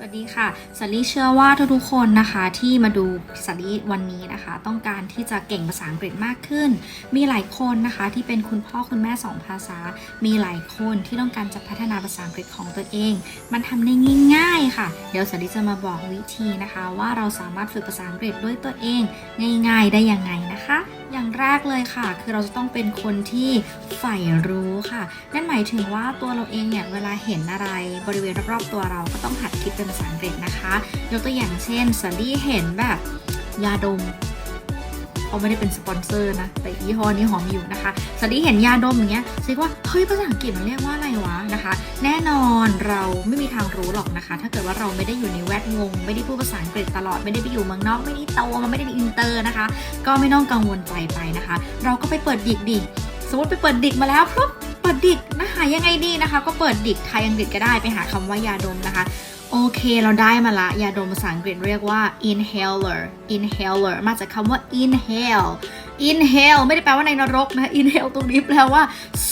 สวัสดีค่ะสลีเชื่อว่าทุกๆคนนะคะที่มาดูสลีวันนี้นะคะ ต้องการที่จะเก่งภาษาอังกฤษมากขึ้น มีหลายคนนะคะที่เป็นคุณพ่อคุณแม่สองภาษา มีหลายคนที่ต้องการจะพัฒนาภาษาอังกฤษของตัวเอง มันทำได้ง่ายๆค่ะ เดี๋ยวสลีจะมาบอกวิธีนะคะ ว่าเราสามารถฝึกภาษาอังกฤษด้วยตัวเอง ง่าย ๆ ได้ยังไงนะคะ อย่างแรกเลยค่ะ คือเราจะต้องเป็นคนที่ใฝ่รู้ค่ะ นั่นหมายถึงว่าตัวเราเองเนี่ยเวลาเห็นอะไรบริเวณรอบๆตัวเราก็ต้องหัดคิดเป็นภาษาอังกฤษนะคะ ยกตัวอย่างเช่นสันดี้เห็นแบบยาดม เขาไม่ได้เป็นสปอนเซอร์นะ แต่ยี่ห้อนี้หอมอยู่นะคะสลี่เห็นยาดมอย่างเงี้ยซิว่าเฮ้ยภาษาอังกฤษมันเรียกว่าอะไรวะนะคะ แน่นอนเราไม่มีทางรู้หรอกนะคะ ถ้าเกิดว่าเราไม่ได้อยู่ในแวดวงไม่ได้พูดภาษาอังกฤษตลอดไม่ได้ไปอยู่เมืองนอกไม่ได้โตมาไม่ได้อินเตอร์นะคะ ก็ไม่ต้องกังวลใจไปนะคะ เราก็ไปเปิดดิกดิสมมติไปเปิดดิกมาแล้วปุ๊บเปิดดิกนะหายังไงดีนะคะ ก็เปิดดิกไทยอังกฤษก็ได้ไปหาคำว่ายาดมนะคะ โอเค เราได้มาละ ยาดมภาษาอังกฤษเรียกว่า inhaler inhaler มาจากคำว่า inhale inhale ไม่ได้แปลว่าในนรกนะ inhale ตรงนี้แปลว่า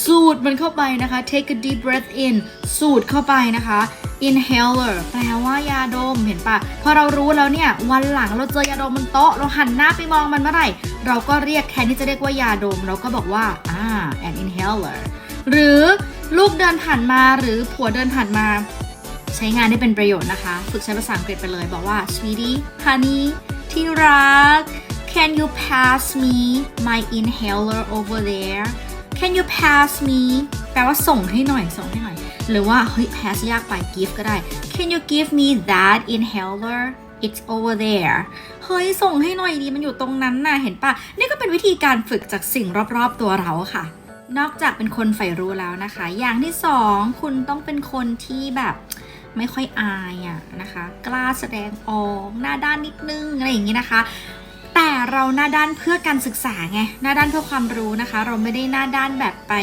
สูดมันเข้าไปนะคะ take a deep breath in สูดเข้าไปนะคะ inhaler แปลว่ายาดมเห็นปะพอเรารู้แล้วเนี่ย วันหลังเราเจอยาดมบนโต๊ะ เราหันหน้าไปมองมันเมื่อไหร่ เราก็เรียกแทนที่จะเรียกว่ายาดม เราก็บอกว่าอ่า an inhaler หรือลูกเดินผ่านมาหรือผัวเดินผ่านมา ใช้งานได้เป็นประโยชน์นะคะ ฝึกใช้ภาษาอังกฤษไปเลยบอกว่า sweetie honey ที่รัก can you pass me my inhaler over there can you pass me แปลว่าส่งให้หน่อยส่งให้หน่อย หรือว่าเฮ้ย pass ยากไป give ก็ได้ can you give me that inhaler it's over there เฮ้ย ส่งให้หน่อยดี มันอยู่ตรงนั้นน่ะ เห็นปะนี่ก็เป็นวิธีการฝึกจากสิ่งรอบๆตัวเราค่ะ นอกจากเป็นคนใฝ่รู้แล้วนะคะ อย่างที่สองคุณต้องเป็นคนที่แบบ ไม่ค่อยอายอะนะคะ กล้าแสดงออกหน้าด้านนิดนึงอะไรอย่างนี้นะคะ แต่เราหน้าด้านเพื่อการศึกษาไงหน้าด้านเพื่อความรู้นะคะ เราไม่ได้หน้าด้านแบบไป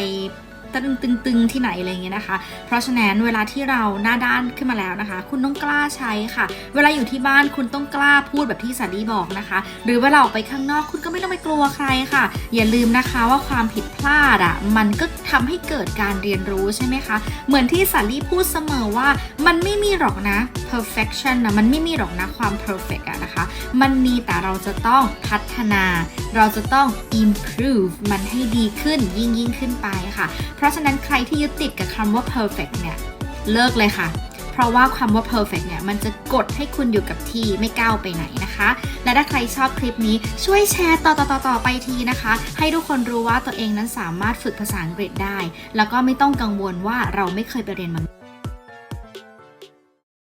ตึงตึงตึงที่ไหนอะไรเงี้ยนะคะ เพราะฉะนั้นเวลาที่เราหน้าด้านขึ้นมาแล้วนะคะ คุณต้องกล้าใช้ค่ะ เวลาอยู่ที่บ้านคุณต้องกล้าพูดแบบที่สันดีบอกนะคะ หรือเวลาออกไปข้างนอกคุณก็ไม่ต้องไปกลัวใครค่ะ อย่าลืมนะคะว่าความผิดพลาดอะ่ะมันก็ทำให้เกิดการเรียนรู้ใช่ไหมคะ เหมือนที่สันดีพูดเสมอว่ามันไม่มีหรอกนะ perfection นะมันไม่มีหรอกนะความ perfect อะนะคะ มันมีแต่เราจะต้องพัฒนา เราจะต้อง improve มันให้ดีขึ้นยิ่งยิ่งขึ้นไปค่ะ เพราะฉะนั้นใครที่ยึดติดกับคำว่า perfect เนี่ย เลิกเลยค่ะ เพราะว่าคำว่า perfect เนี่ย มันจะกดให้คุณอยู่กับที่ไม่ก้าวไปไหนนะคะ และถ้าใครชอบคลิปนี้ช่วยแชร์ต่อต่อต่อตอไปทีนะคะ ให้ทุกคนรู้ว่าตัวเองนั้นสามารถฝึกภาษาอังกฤษได้ แล้วก็ไม่ต้องกังวลว่าเราไม่เคยไปเรียนมา